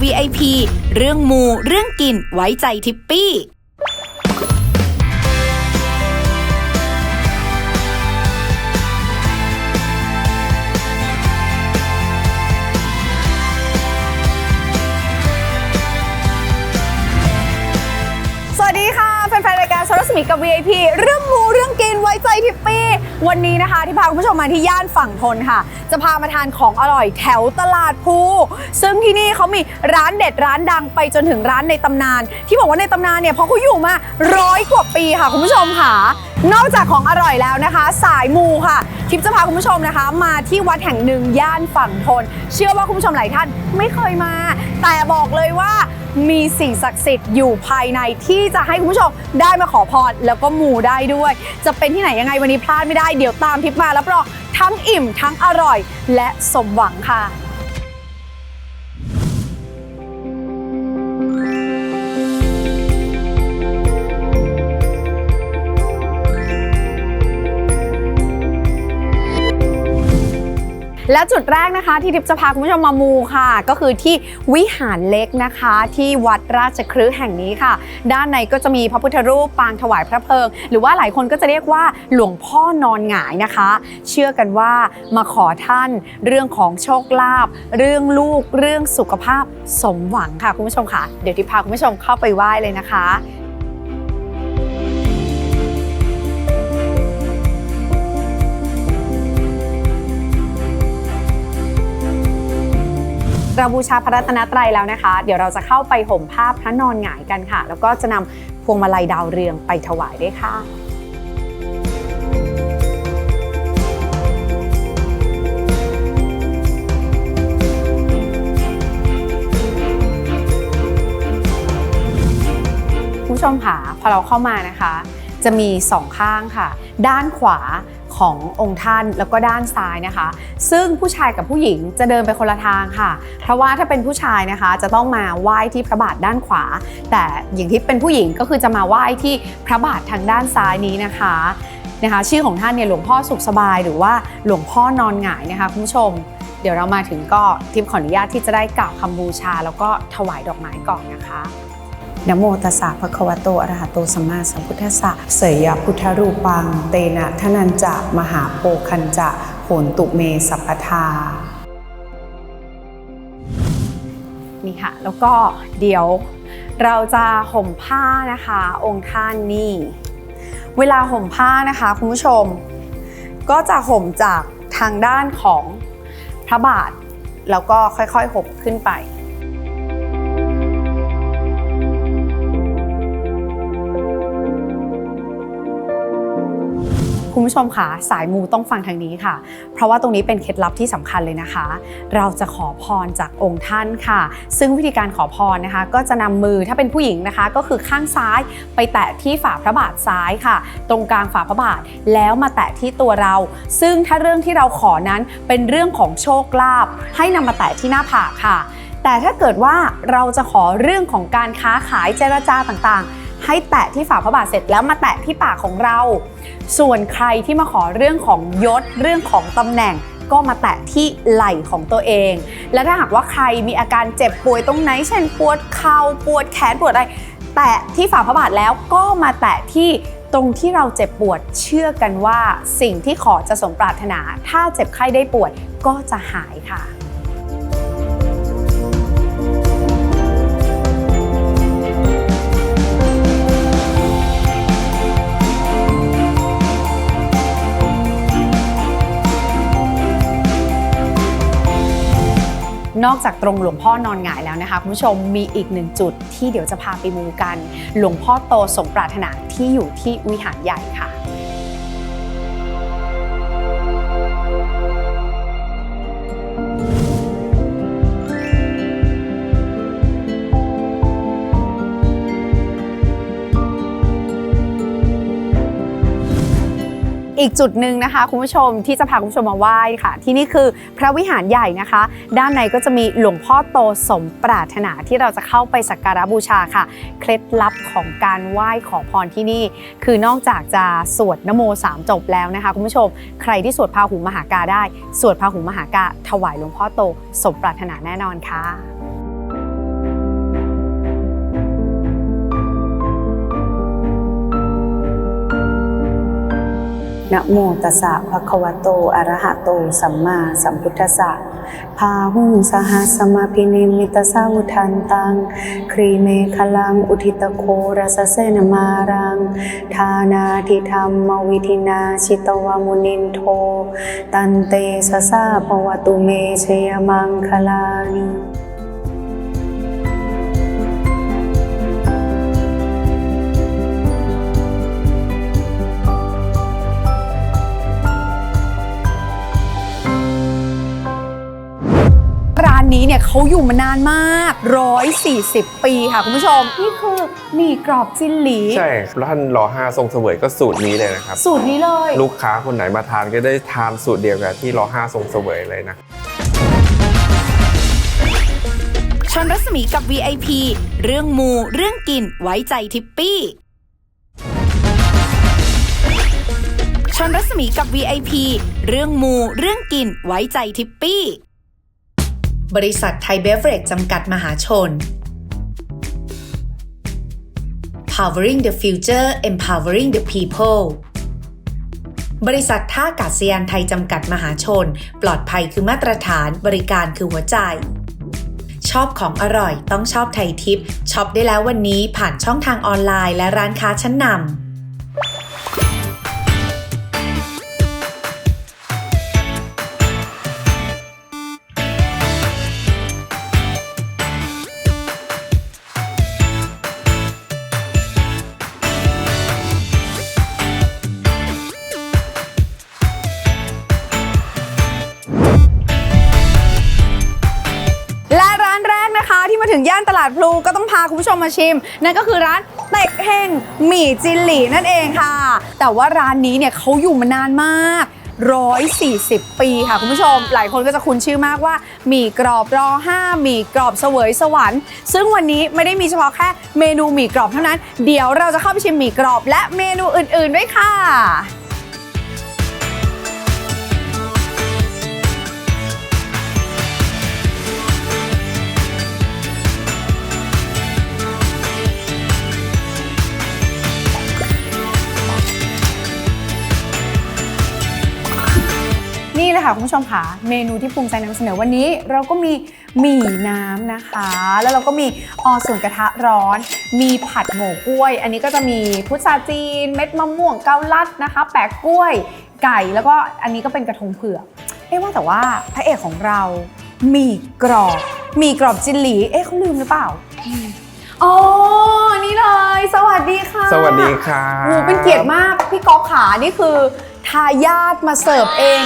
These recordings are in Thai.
VIP เรื่องมู เรื่องกิน ไว้ใจทิปปี้สวัสดีค่ะ แฟนๆรายการโซลสมิกับ VIP เรื่องมูเรื่องกินไว้ใจทิปปี้ วันนี้นะคะที่พาคุณผู้ชมมาที่ย่านฝั่งทนค่ะ จะพามาทานของอร่อยแถวตลาดภูซึ่งที่นี่เขามีร้านเด็ดร้านดังไปจนถึงร้านในตำนาน ที่บอกว่าในตำนานเนี่ยเพราะเขาอยู่มาร้อยกว่าปีค่ะคุณผู้ชมค่ะ นอกจากของอร่อยแล้วนะคะ สายมูค่ะทิปจะพาคุณผู้ชมนะคะ มาที่วัดแห่งหนึ่งย่านฝั่งทน เชื่อว่าคุณผู้ชมหลายท่านไม่เคยมา แต่บอกเลยว่ามีสิ่งศักดิ์สิทธิ์อยู่ภายในที่จะให้คุณผู้ชมได้มาขอพรแล้วก็มูได้ด้วย จะเป็นที่ไหนยังไงวันนี้พลาดไม่ได้เดี๋ยวตามทิปมาแล้วรองทั้งอิ่มทั้งอร่อยและสมหวังค่ะ และจุดแรกนะคะที่ทิพย์จะพาคุณผู้ชมมามูค่ะ ก็คือที่วิหารเล็กนะคะที่วัดราชครืแห่งนี้ค่ะ ด้านในก็จะมีพระพุทธรูปปางถวายพระเพลิง หรือว่าหลายคนก็จะเรียกว่าหลวงพ่อนอนหงายนะคะ เชื่อกันว่ามาขอท่านเรื่องของโชคลาภเรื่องลูกเรื่องสุขภาพสมหวังค่ะคุณผู้ชมค่ะ เดี๋ยวทิพย์พาคุณผู้ชมเข้าไปไหว้เลยนะคะ เราบูชาพระรัตนตรัยแล้วนะคะ เดี๋ยวเราจะเข้าไปห่มผ้าพระนอนหงายกันค่ะ แล้วก็จะนำพวงมาลัยดาวเรืองไปถวายด้วยค่ะคุณผู้ชมค่ะพอเราเข้ามานะคะ จะมีสองข้างค่ะ ด้านขวา ขององค์ท่านแล้วก็ด้านซ้ายนะคะ ซึ่งผู้ชายกับผู้หญิงจะเดินไปคนละทางค่ะ เพราะว่าถ้าเป็นผู้ชายนะคะจะต้องมาไหว้ที่พระบาทด้านขวา แต่อย่างที่เป็นผู้หญิงก็คือจะมาไหว้ที่พระบาททางด้านซ้ายนี้นะคะนะคะชื่อของท่านเนี่ยหลวงพ่อสุขสบายหรือว่าหลวงพ่อนอนหงายนะคะคุณผู้ชม เดี๋ยวเรามาถึงก็ทิพย์ขออนุญาตที่จะได้กล่าวคำบูชา แล้วก็ถวายดอกไม้ก่อนนะคะ นะโมตัสสะภะคะวะโตอะระหะโตสัมมาสัมพุทธัสสะเสยพุทธรูปัง เตนะทนันจะมหาโพคันจะโหนตุเมสัพพทานี่ค่ะ แล้วก็เดี๋ยวเราจะห่มผ้านะคะ องค์ท่านนี่ เวลาห่มผ้านะคะคุณผู้ชม ก็จะห่มจากทางด้านของพระบาท แล้วก็ค่อยๆห่มขึ้นไป คุณผู้ชมคะสายมูต้องฟังทางนี้ค่ะ เพราะว่าตรงนี้เป็นเคล็ดลับที่สำคัญเลยนะคะ เราจะขอพรจากองค์ท่านค่ะ ซึ่งวิธีการขอพรนะคะ ก็จะนำมือถ้าเป็นผู้หญิงนะคะ ก็คือข้างซ้ายไปแตะที่ฝ่าพระบาทซ้ายค่ะ ตรงกลางฝ่าพระบาทแล้วมาแตะที่ตัวเรา ซึ่งถ้าเรื่องที่เราขอนั้นเป็นเรื่องของโชคลาภให้นำมาแตะที่หน้าผากค่ะ แต่ถ้าเกิดว่าเราจะขอเรื่องของการค้าขายเจรจาต่างๆ ให้แตะที่ฝ่าพระบาทเสร็จแล้วมาแตะที่ปากของเรา ส่วนใครที่มาขอเรื่องของยศเรื่องของตำแหน่งก็มาแตะที่ไหล่ของตัวเอง และถ้าหากว่าใครมีอาการเจ็บป่วยตรงไหน เช่นปวดเข่าปวดแขนปวดอะไร แตะที่ฝ่าพระบาทแล้วก็มาแตะที่ตรงที่เราเจ็บปวดเชื่อกันว่า สิ่งที่ขอจะสมปรารถนา ถ้าเจ็บไข้ได้ปวยก็จะหายค่ะ นอกจากตรงหลวงพ่อนอนหงายแล้วนะคะคุณผู้ชมมีอีกหนึ่งจุดที่เดี๋ยวจะพาไปมูกัน หลวงพ่อโตสมปรารถนาที่อยู่ที่วิหารใหญ่ค่ะ อีกจุดหนึ่งนะคะ คุณผู้ชมที่จะพาคุณผู้ชมมาไหว้ค่ะ ที่นี่คือพระวิหารใหญ่นะคะ ด้านในก็จะมีหลวงพ่อโตสมปรารถนาที่เราจะเข้าไปสักการะบูชาค่ะ เคล็ดลับของการไหว้ขอพรที่นี่ คือนอกจากจะสวดนโมสามจบแล้วนะคะ คุณผู้ชม ใครที่สวดพาหุมหากาได้ สวดพาหุมหากาถวายหลวงพ่อโตสมปรารถนาแน่นอนค่ะ นะโมตัสสะภะคะวะโต อะระหะโต สัมมาสัมพุทธัสสะพาหุงสหสมาพินิมิตสาวุทันตัง ครีเมฆลัง อุทิตโครสเสนมารัง ทานาทิธรรมวิธินาชิตวามุนินโท ตันเตสะสะภวตุเมชยมังคลานิ นนี้เนี่ยเขาอยู่มานานมาก 140 ปีค่ะคุณผู้ชม นี่คือหมี่กรอบจินหลี ใช่ร้านรอห้าทรงเสวยก็สูตรนี้เลยนะครับ สูตรนี้เลย ลูกค้าคนไหนมาทานก็ได้ทานสูตรเดียวกับที่รอห้าทรงเสวยเลยนะ ชนรัศมีกับ VIP เรื่องมู เรื่องกิน ไว้ใจทิปปี้ ชนรัศมีกับ VIP เรื่องมู เรื่องกิน ไว้ใจทิปปี้ บริษัทไทยเบฟเรจจำกัดมหาชน Powering the Future Empowering the People บริษัทท่าอากาศยานไทยจำกัดมหาชน ปลอดภัยคือมาตรฐาน บริการคือหัวใจ ชอบของอร่อยต้องชอบไทยทิปช็อปได้แล้ววันนี้ผ่านช่องทางออนไลน์และร้านค้าชั้นนำ ลาดพลูก็ต้องพาคุณผู้ชมมาชิม นั่นก็คือร้านเต็กเฮงหมี่จินหลี่นั่นเองค่ะ แต่ว่าร้านนี้เนี่ยเขาอยู่มานานมาก140 ปีค่ะคุณผู้ชม หลายคนก็จะคุ้นชื่อมากว่าหมี่กรอบรอ5หมี่กรอบเสวยสวรรค์ซึ่งวันนี้ไม่ได้มีเฉพาะแค่เมนูหมี่กรอบเท่านั้น เดี๋ยวเราจะเข้าไปชิมหมี่กรอบและเมนูอื่น ๆ ด้วยค่ะ นี่เลยค่ะคุณผู้ชมค่ะเมนูที่ภูมิใจนำเสนอวันนี้ เราก็มีหมี่น้ำนะคะ แล้วเราก็มีออส่วนกระทะร้อน มีผัดโหม่กล้วย อันนี้ก็จะมีพุทราจีน เม็ดมะม่วงเกาลัดนะคะ แปะกล้วย ไก่แล้วก็อันนี้ก็เป็นกระทงเผือกเอ๊ะว่าแต่ว่าพระเอกของเราหมี่กรอบหมี่กรอบจินหลีเอ๊ะเขาลืมหรือเปล่าอืมอ๋อนี่เลย สวัสดีค่ะสวัสดีครับโอ้เป็นเกียรติมากพี่ก๊อฟขานี่คือทายาทมาเสิร์ฟเอง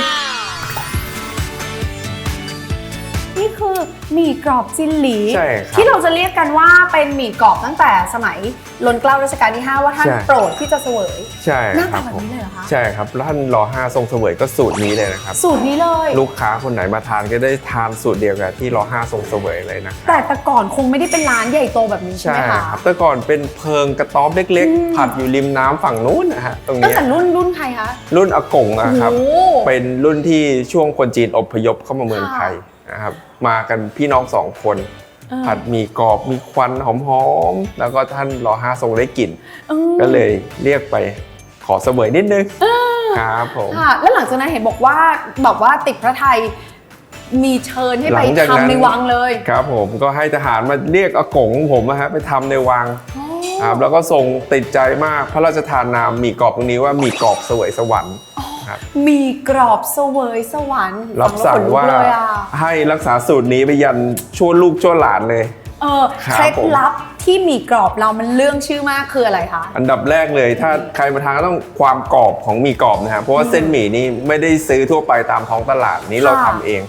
นี่คือหมี่กรอบจินหลี ใช่ครับที่เราจะเรียกกันว่าเป็นหมี่กรอบตั้งแต่สมัยรนเกล้ารัชกาลที่ 5 ว่าท่านใช่ โปรดที่จะเสวยใช่หน้าครัตาบแบบผมนี้เลยเหรอคะ ใช่ครับร้านรอห้าทรงเสวยก็สูตรนี้เลยนะครับ สูตรนี้เลย ลูกค้าคนไหนมาทานก็ได้ทานสูตรเดียวกับที่รอห้าทรงเสวยเลยนะแต่แต่ก่อนคงไม่ได้เป็นร้านใหญ่โตแบบนี้ใช่ใช่ไหมคะครับแต่ก่อนเป็นเพิงกระต๊อบเล็กอืมๆผัดอยู่ริมน้ำฝั่งนู้นนะฮะตรงตั้งเนี้ยแต่รุ่นรุ่นใครคะรุ่นอากงอะครับ โอ้โห เป็นรุ่นที่ช่วงคนจีนอพยพเข้ามาเมืองไทย นะครับมากันพี่น้องสองคนเออผัดหมีกรอบมีควันหอมๆ แล้วก็ท่านรอห้าทรงได้กลิ่นอืมก็เลยเรียกไปขอเสวยนิดนึงครับผมค่ะแล้วหลังจากนั้นเห็นบอกว่าแบบว่าติดพระไทยมีเชิญให้หไปลังจากนั้นทำในวังเลยครับผมก็ให้ทหารมาเรียกอากงของผมนะฮะไปทำในวังครับแล้วก็ทรงติดใจมากพระราชทานนามหมีกรอบตรงนี้ว่าหมีกรอบเสวยสวรรค์ ครับ มีกรอบเสวยสวรรค์รับสั่งฟัแล้ขนลุกว่าเลยอะให้รักษาสูตรนี้ไปยันชั่วลูกชั่วหลานเลย เออครับเคล็ดผมลับที่มีกรอบเรามันเรื่องชื่อมากคืออะไรคะ อันดับแรกเลยถ้าใครมาทานก็ต้องความกรอบของหมี่กรอบนะฮะเพราะว่าเส้นหมี่นี่ไม่ได้ซื้อทั่วไปตามท้องตลาดนี้เราทำเอง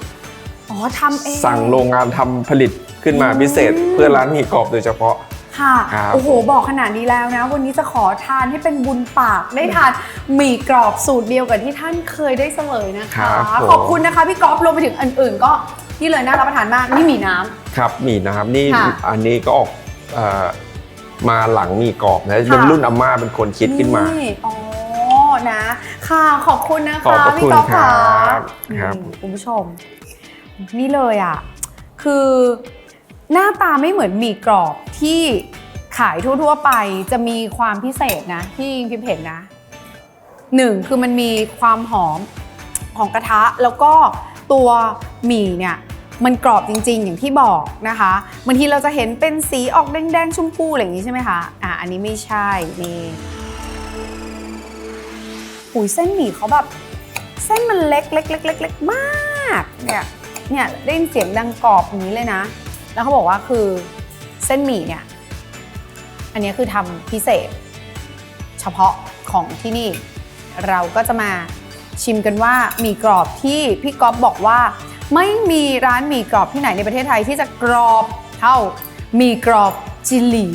อ๋อทำเองสั่งโรงงานทำผลิตขึ้นมาพิเศษ เพื่อร้านหมี่กรอบโดยเฉพาะ ค่ะ ครับ โอ้โห บอกขนาดนี้แล้วนะ วันนี้จะขอทานให้เป็นบุญปาก ได้ทานหมี่กรอบสูตรเดียวกับที่ท่านเคยได้เสวยนะคะครับผม ขอบคุณนะคะพี่ก๊อฟรวมไปถึงอื่นๆ ก็นี่เลยน่ารับประทานมากนี่หมี่น้ำ ครับหมี่นะครับนี่ค่ะอันนี้ก็ออกเอ่อมาหลังหมี่กรอบนะเป็นรุ่นอาม่าเป็นคนคิดขึ้นมา นี่อ๋อ นะ ค่ะ ขอบคุณนะคะขอบพระพี่คุณก๊อฟค่ะครับครับ อืมคุณผู้ชม นี่เลยอะ คือ หน้าตาไม่เหมือนหมี่กรอบที่ขายทั่วๆไปจะมีความพิเศษนะ ที่พิมพ์เห็นนะหนึ่งคือมันมีความหอมของกระทะแล้วก็ตัวหมี่เนี่ยมันกรอบจริง ๆ อย่างที่บอกนะคะบางทีเราจะเห็นเป็นสีออกแดงๆ ชมพูอะไรอย่างนี้ใช่ไหมคะอะอันนี้ไม่ใช่นี่หุยเส้นหมี่เขาแบบเส้นมันเล็กเล็กเล็กเล็กเล็กมากเนี่ยเนี่ยได้ยินเสียงดังกรอบอย่างนี้เลยนะ แล้วเขาบอกว่าคือเส้นหมี่เนี่ย อันนี้คือทำพิเศษ เฉพาะของที่นี่ เราก็จะมาชิมกันว่าหมี่กรอบที่พี่ก๊อฟบอกว่า ไม่มีร้านหมี่กรอบที่ไหนในประเทศไทยที่จะกรอบเท่าหมี่กรอบจิหลี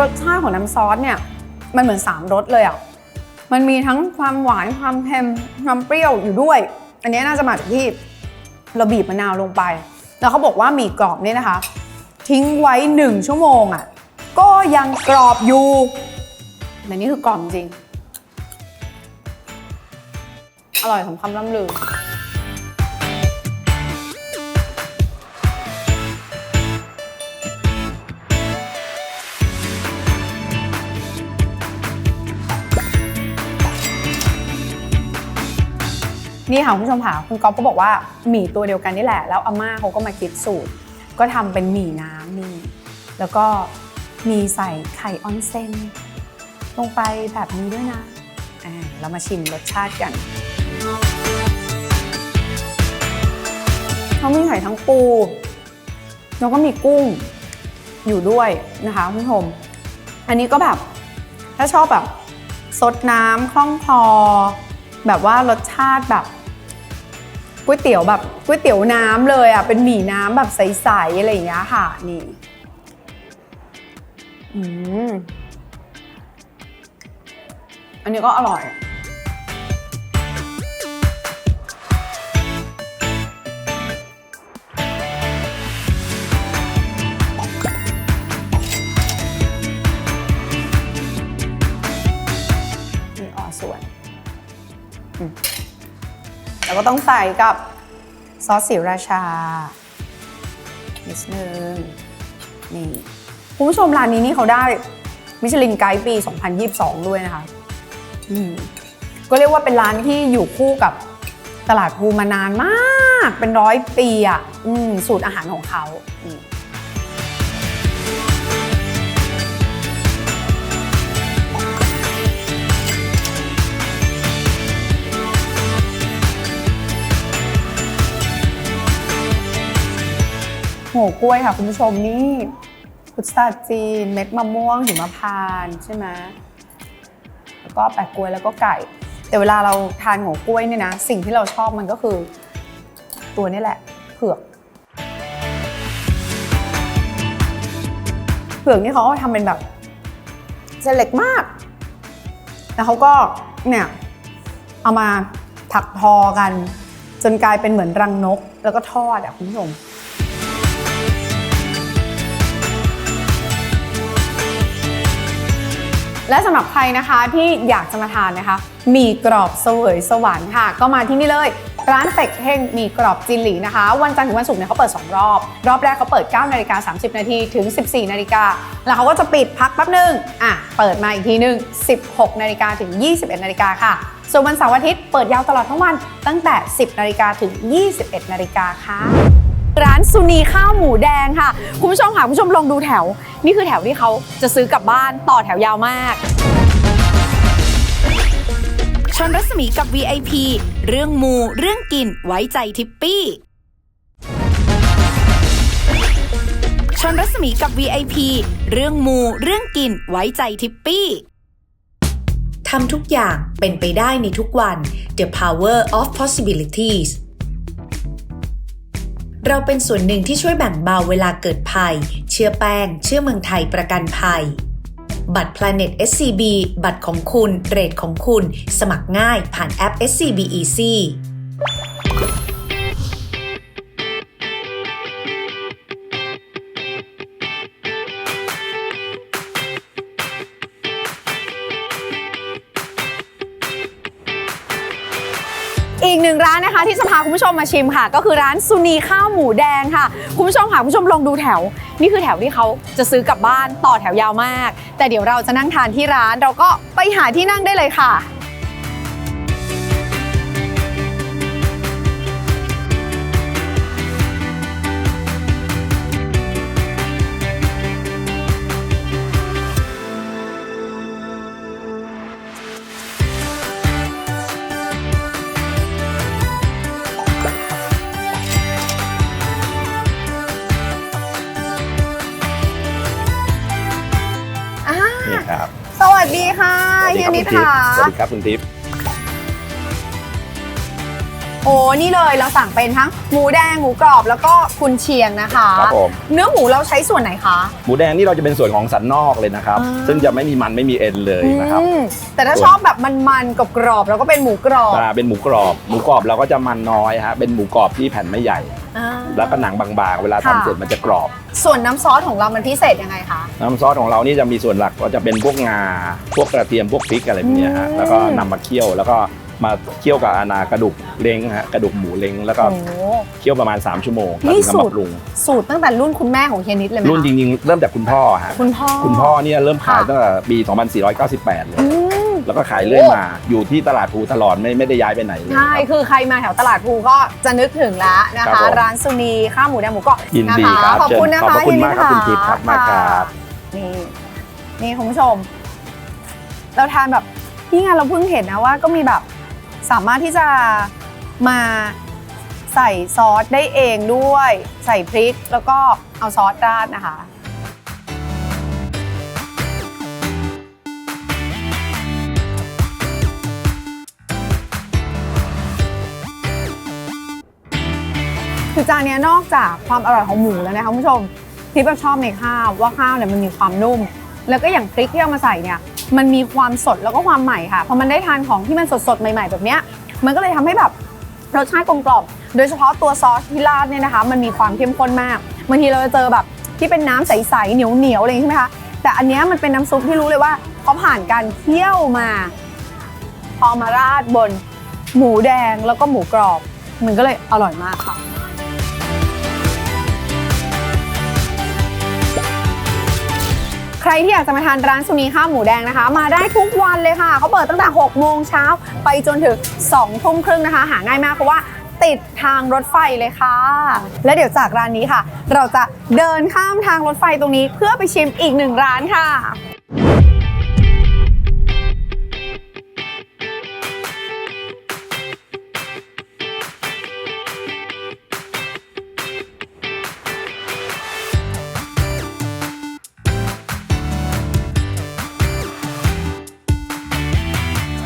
รสชาติของน้ำซอสเนี่ย มันเหมือนสามรสเลยอะ มันมีทั้งความหวานความเค็มความเปรี้ยวอยู่ด้วย อันนี้น่าจะมาจากที่เราบีบมะนาวลงไป แล้วเขาบอกว่าหมี่กรอบนี่นะคะ ทิ้งไว้หนึ่งชั่วโมงอะก็ยังกรอบอยู่แต่นี่คือกรอบจริง อร่อยสมคำล่ำลือ นี่ค่ะคุณผู้ชมค่ะคุณก๊อฟก็บอกว่าหมี่ตัวเดียวกันนี่แหละ แล้วอาม่าเขาก็มาคิดสูตร ก็ทำเป็นหมี่น้ำนี่แล้วก็มีใส่ไข่ออนเซนลงไปแบบนี้ด้วยนะอ่าเรามาชิมรสชาติกันเขามีไข่ทั้งปู แล้วก็มีกุ้งอยู่ด้วยนะคะคุณผู้ชม อันนี้ก็แบบถ้าชอบแบบซดน้ำคล่องคอแบบว่ารสชาติแบบ ก๋วยเตี๋ยวแบบก๋วยเตี๋ยวน้ำเลยอะเป็นหมี่น้ำแบบใสๆอะไรอย่างเงี้ยค่ะนี่อืมอันนี้ก็อร่อย แล้วก็ต้องใส่กับซอสสีราชานิดนึงนี่คุณผู้ชมร้านนี้นี่เขาได้มิชลินไกด์ปี 2022 ด้วยนะคะอืมก็เรียกว่าเป็นร้านที่อยู่คู่กับตลาดภูมานานมาก เป็นร้อยปีอะอสูตรอาหารของเขา โหกล้วยค่ะ คุณผู้ชมนี่พุทราจีน เม็ดมะม่วงหิมพานต์ใช่ไหมแล้วก็แปะกล้วยแล้วก็ไก่ แต่เวลาเราทานโหกล้วยเนี่ยนะ สิ่งที่เราชอบมันก็คือ ตัวนี้แหละเผือกเผือกนี่เขาก็ทำเป็นแบบเส้นเล็กมาก แล้วเขาก็เนี่ยเอามาถักทอกัน จนกลายเป็นเหมือนรังนก แล้วก็ทอดอะคุณผู้ชม และสำหรับใครนะคะที่อยากจะมาทานนะคะหมีกรอบเสวยสวรรค์ค่ะ ก็มาที่นี่เลยร้านเป็กเฮงหมีกรอบจินหลีนะคะ วันจันทร์ถึงวันศุกร์เนี่ยเขาเปิด 2 รอบ รอบแรกเขาเปิด 9 นาฬิกา 30 นาทีถึง 14 นาฬิกา แล้วเขาก็จะปิดพักแป๊บนึงอะเปิดมาอีกทีนึง 16 นาฬิกาถึง 21 นาฬิกาค่ะ ส่วนวันเสาร์อาทิตย์เปิดยาวตลอดทั้งวันตั้งแต่ 10 นาฬิกาถึง 21 นาฬิกาค่ะ ร้านซุนีข้าวหมูแดงค่ะ คุณผู้ชมค่ะคุณผู้ชมลองดูแถว นี่คือแถวที่เขาจะซื้อกลับบ้านต่อแถวยาวมากชนรัศมีกับ VIP เรื่องมู เรื่องกิน ไว้ใจทิปปี้ ชนรัศมีกับ VIP เรื่องมู เรื่องกิน ไว้ใจทิปปี้ทำทุกอย่างเป็นไปได้ในทุกวัน The Power of Possibilities เราเป็นส่วนหนึ่งที่ช่วยแบ่งเบาเวลาเกิดภัย เชื่อแป้ง เชื่อเมืองไทยประกันภัย บัตร Planet SCB บัตรของคุณ เรทของคุณ สมัครง่ายผ่านแอป SCB Easy นะคะที่จะพาคุณผู้ชมมาชิมค่ะ ก็คือร้านซุนีข้าวหมูแดงค่ะ คุณผู้ชมค่ะคุณผู้ชมลองดูแถว นี่คือแถวที่เขาจะซื้อกลับบ้านต่อแถวยาวมาก แต่เดี๋ยวเราจะนั่งทานที่ร้านเราก็ไปหาที่นั่งได้เลยค่ะ ค่ะสวัสดีครับคุณทิพย์โอ้นี่เลยเราสั่งเป็นทั้งหมูแดงหมูกรอบแล้วก็กุนเชียงนะคะครับผมเนื้อหมูเราใช้ส่วนไหนคะ หมูแดงนี่เราจะเป็นส่วนของสันนอกเลยนะครับ อ่า ซึ่งจะไม่มีมันไม่มีเอ็นเลยนะครับ อืมแต่ถ้าชอบแบบมันๆกรอบๆแล้วก็เป็นหมูกรอบ อ่าเป็นหมูกรอบ หมูกรอบเราก็จะมันน้อยฮะเป็นหมูกรอบที่แผ่นไม่ใหญ่อ่า แล้วก็หนังบางๆ เวลาค่ะทำเสร็จมันจะกรอบ ส่วนน้ำซอสของเรามันพิเศษยังไงคะ น้ำซอสของเรานี่จะมีส่วนหลักก็จะเป็นพวกงา พวกกระเทียม พวกพริกอะไรพวกเนี้ยฮะอืมแล้วก็นำมาเคี่ยว แล้วก็มาเคี่ยวกับอานากระดูกเล้งฮะ กระดูกหมูเล้ง แล้วก็โอ้เคี่ยวประมาณ 3 ชั่วโมงนี่แล้วถึงสูเอาตรมาปรุง สูตรตั้งแต่รุ่นคุณแม่ของเฮียนิดเลยไหมคะรุ่นจริงๆ เริ่มจากคุณพ่อฮะ คุณพ่อ คุณพ่อเนี่ยเริ่มขายค่ะตั้งแต่ปี 2498 เลยอืม แล้วก็ขายเรื่อยมา อยู่ที่ตลาดภูตลอดไม่ไม่ได้ย้ายไปไหนเลย ใช่ครับคือใครมาแถวตลาดภูก็จะนึกถึงแล้วนะครัคะ บผม ร้านซุนีข้าวหมูแดงหมูกรอบยินดีนะะครับขอบคุณนะเชิญขอบคะพระคุณเฮียมากครับคุณทิพย์ครับมากครับนี่นี่คุณผู้ชม เราทานแบบนี่ไงเราเพิ่งเห็นนะว่า ก็มีแบบสามารถที่จะมาใส่ซอสได้เองด้วย ใส่พริกแล้วก็เอาซอสราดนะคะ คือจานนี้นอกจากความอร่อยของหมูแล้วนะคะคุณผู้ชมที่เราชอบในข้าวว่าข้าวเนี่ยมันมีความนุ่ม แล้วก็อย่างพริกที่เอามาใส่เนี่ยมันมีความสดแล้วก็ความใหม่ค่ะพอมันได้ทานของที่มันสดๆใหม่ ๆ แบบเนี้ยมันก็เลยทำให้แบบรสชาติกลมกล่อมโดยเฉพาะตัวซอสที่ราดเนี่ยนะคะ มันมีความเข้มข้นมากบางทีเราจะเจอแบบที่เป็นน้ำใสๆเหนียวๆอะไรอย่างนี้ใช่ไหมคะแต่อันนี้มันเป็นน้ำซุปที่รู้เลยว่าเขาผ่านการเคี่ยวมาพอมาราดบน หมูแดงแล้วก็หมูกรอบ มันก็เลยอร่อยมากค่ะ ใครที่อยากจะมาทานร้านสุนีข้าวหมูแดงนะคะ มาได้ทุกวันเลยค่ะ เขาเปิดตั้งแต่ 6 โมงเช้าไปจนถึง2ทุ่มครึ่งนะคะ หาง่ายมากเพราะว่าติดทางรถไฟเลยค่ะ และเดี๋ยวจากร้านนี้ค่ะ เราจะเดินข้ามทางรถไฟตรงนี้เพื่อไปชิมอีกหนึ่งร้านค่ะ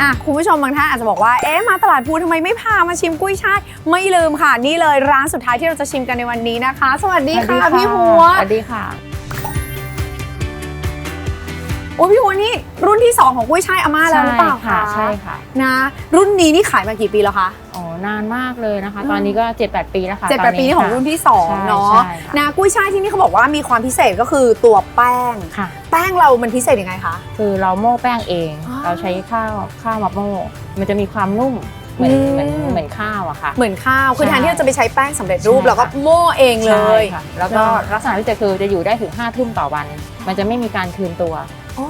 อะคุณผู้ชมบางท่านอาจจะบอกว่า เอ๊ะ มาตลาดภูทำไมไม่พามาชิมกุ้ยช่าย ไม่ลืมค่ะ นี่เลยร้านสุดท้ายที่เราจะชิมกันในวันนี้นะคะ สวัสดีค่ะพี่หัว สวัสดีค่ะ โอ้ยพี่หัวนี่รุ่นที่ 2 ของกุ้ยช่ายอาม่าแล้วหรือเปล่าคะใช่ค่ะ นะ รุ่นนี้นี่ขายมากี่ปีแล้วคะ อ๋อนานมากเลยนะคะอืมตอนนี้ก็ 7-8 ปีแล้วค่ะเจ็ดแปดตปีนี่ของรุ่นที่สองใช่เนาะใช่ค่ะ นะกุ้ยช่ายที่นี่เขาบอกว่ามีความพิเศษก็คือตัวแป้ง ค่ะ แป้งเรามันพิเศษยังไงคะ คือเราโม่แป้งเอง อ๋อเราใช้ข้าวข้าวมาโม่มันจะมีความนุ่มเหมือนอืม เหมือนเหมือนข้าวอะค่ะ เหมือนข้าวคือใช่แทนที่เราจะไปใช้แป้งสำเร็จรูปใช่ เราก็โม่เองเลยใช่ค่ะแล้วก็ลักษณะพิเศษคือจะอยู่ได้ถึง5ทุ่มต่อวัน มันจะไม่มีการคืนตัว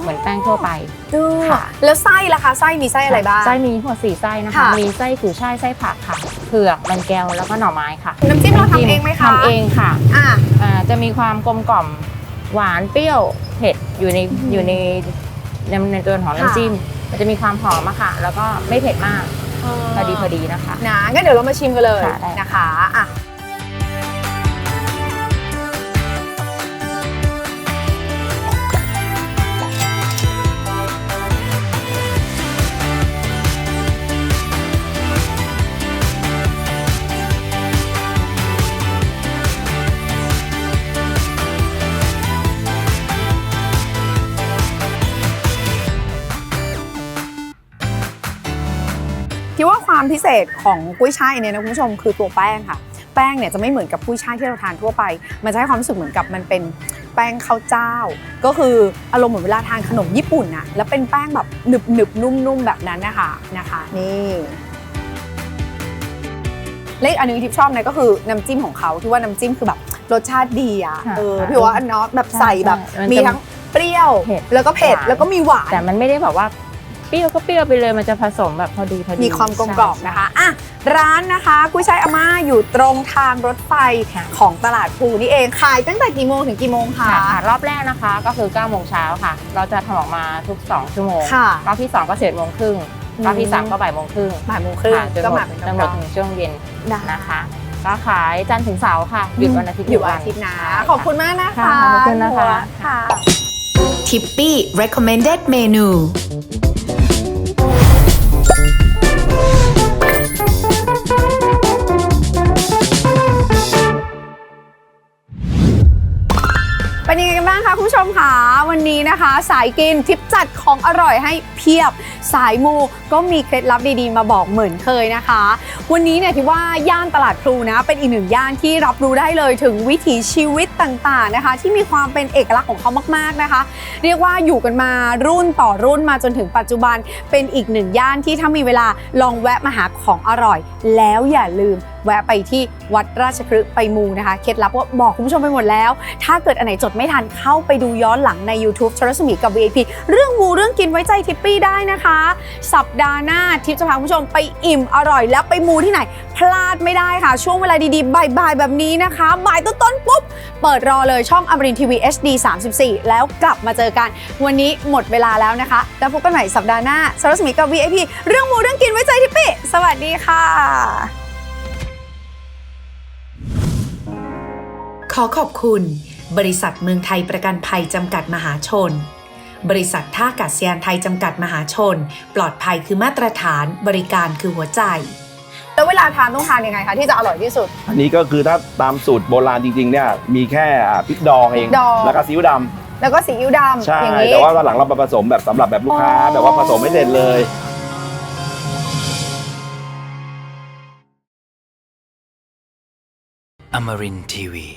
เหมือนแป้งทั่วไปดูค่ะ แล้วไส้ล่ะคะไส้มีไส้อะไรบ้าง ไส้มีทั้งหมด4ไส้นะคะ ค่ะ มีไส้กุยช่ายไส้ผักค่ะเผือกมันแก้วแล้วก็หน่อไม้ค่ะน้ำจิ้มเราทำเองไหมคะทำเองค่ะอะ อ่าจะมีความกลมกล่อมหวานเปรี้ยวเผ็ดอยู่ในอยู่ในในในตัวของน้ำจิ้มมันจะมีความหอมอะค่ะ แล้วก็ไม่เผ็ดมากพอดีพอดีนะคะ นะงั้นเดี๋ยวเรามาชิมกันเลยค่ะได้ นะคะอะ คิดว่าความพิเศษของกุ้ยช่ายเนี่ยนะคุณผู้ชมคือตัวแป้งค่ะ แป้งเนี่ยจะไม่เหมือนกับกุ้ยช่ายที่เราทานทั่วไป มันจะให้ความรู้สึกเหมือนกับมันเป็นแป้งข้าวเจ้า ก็คืออารมณ์เหมือนเวลาทานขนมญี่ปุ่นนะแล้วเป็นแป้งแบบหนึบหนึบๆนุ่มๆแบบนั้นนะคะนะคะนี่และอีกอันหนึงที่ชอบนะก็คือน้ำจิ้มของเขาที่ว่าน้ำจิ้มคือแบบรสชาติดีอะค่ะเออค่ะพี่ว่าอันเนาะแบบใส่แบบใช่มันจะมีทั้งเปรี้ยวเผ็ดแล้วก็เผ็ดหวานแล้วก็มีหวานแต่มันไม่ได้แบบว่าเปรี้ยวก็เปรี้ยวไปเลยมันจะผสมแบบพอดีพอดีมีความกลมกล่อมนะคะอะร้านนะคะกุ้ยช่ายอาม่าอยู่ตรงทางรถไฟค่ะของตลาดพลูนี่เองขายตั้งแต่กี่โมงถึงกี่โมงคะค่ะรอบแรกนะคะก็คือ9โมงเช้าค่ะ เราจะทำออกมาทุก 2 ชั่วโมงค่ะรอบที่ 2 ก็11โมงครึ่งรอบที่ 3 ก็บ่ายโมงครึ่งบ่ายโมงครึ่งค่ะจนก็หมมาดเป็นจนหมดกำถึงช่วงเย็นได้นะคะก็ขายจันทร์ถึงเสาร์ค่ะหยุดวันอาทิตย์อยู่หวันนึ่งอาทิตย์นะใช่ขอบคุณมากนะคะค่ะขอบคุณนะคะค่ะทิปปี้ recommended เมนู บ้างคะคุณผู้ชมคะวันนี้นะคะ สายกินทิปจัดของอร่อยให้เพียบสายมูก็มีเคล็ดลับดีๆ มาบอกเหมือนเคยนะคะ วันนี้เนี่ยที่ว่าย่านตลาดพลูนะ เป็นอีกหนึ่งย่านที่รับรู้ได้เลยถึงวิถีชีวิตต่างๆนะคะ ที่มีความเป็นเอกลักษณ์ของเขามากๆนะคะ เรียกว่าอยู่กันมารุ่นต่อรุ่นมาจนถึงปัจจุบันเป็นอีกหนึ่งย่านที่ถ้ามีเวลาลองแวะมาหาของอร่อย แล้วอย่าลืม แวะไปที่วัดราชคฤห์ไปมูนะคะ เคล็ดลับก็บอกคุณผู้ชมไปหมดแล้ว ถ้าเกิดอันไหนจดไม่ทันเข้าไปดูย้อนหลังใน YouTube ชรสมีกับ VIP เรื่องมูเรื่องกินไว้ใจทิปปี้ได้นะคะ สัปดาห์หน้าทิปจะพาคุณผู้ชมไปอิ่มอร่อยแล้วไปมูที่ไหน พลาดไม่ได้ค่ะ ช่วงเวลาดีๆบ่ายๆแบบนี้นะคะบ่ายต้นๆปุ๊บเปิดรอเลยช่องอมรินทีวี HD 34 แล้วกลับมาเจอกัน วันนี้หมดเวลาแล้วนะคะ แล้วพบกันใหม่สัปดาห์หน้าสรสมีกับ VIP เรื่องมูเรื่องกินไว้ใจทิปปี้สวัสดีค่ะ ขอขอบคุณ บริษัทเมืองไทยประกันภัยจำกัดมหาชน บริษัทท่าอากาศยานไทยจำกัดมหาชน ปลอดภัยคือมาตรฐาน บริการคือหัวใจ แล้วเวลาทานต้องทานยังไงคะที่จะอร่อยที่สุด อันนี้ก็คือถ้าตามสูตรโบราณจริงๆเนี่ยมีแค่อ่าพริกดองเองพริกดอง แล้วก็ซีอิ๊วดำแล้วก็ซีอิ๊วดำใช่อย่างนี้ แต่ว่าตอนหลังเรามาผสมแบบสำหรับแบบลูกค้า อ๋อ แบบว่าผสมไม่เสร็จเลย Amarin Tiwi.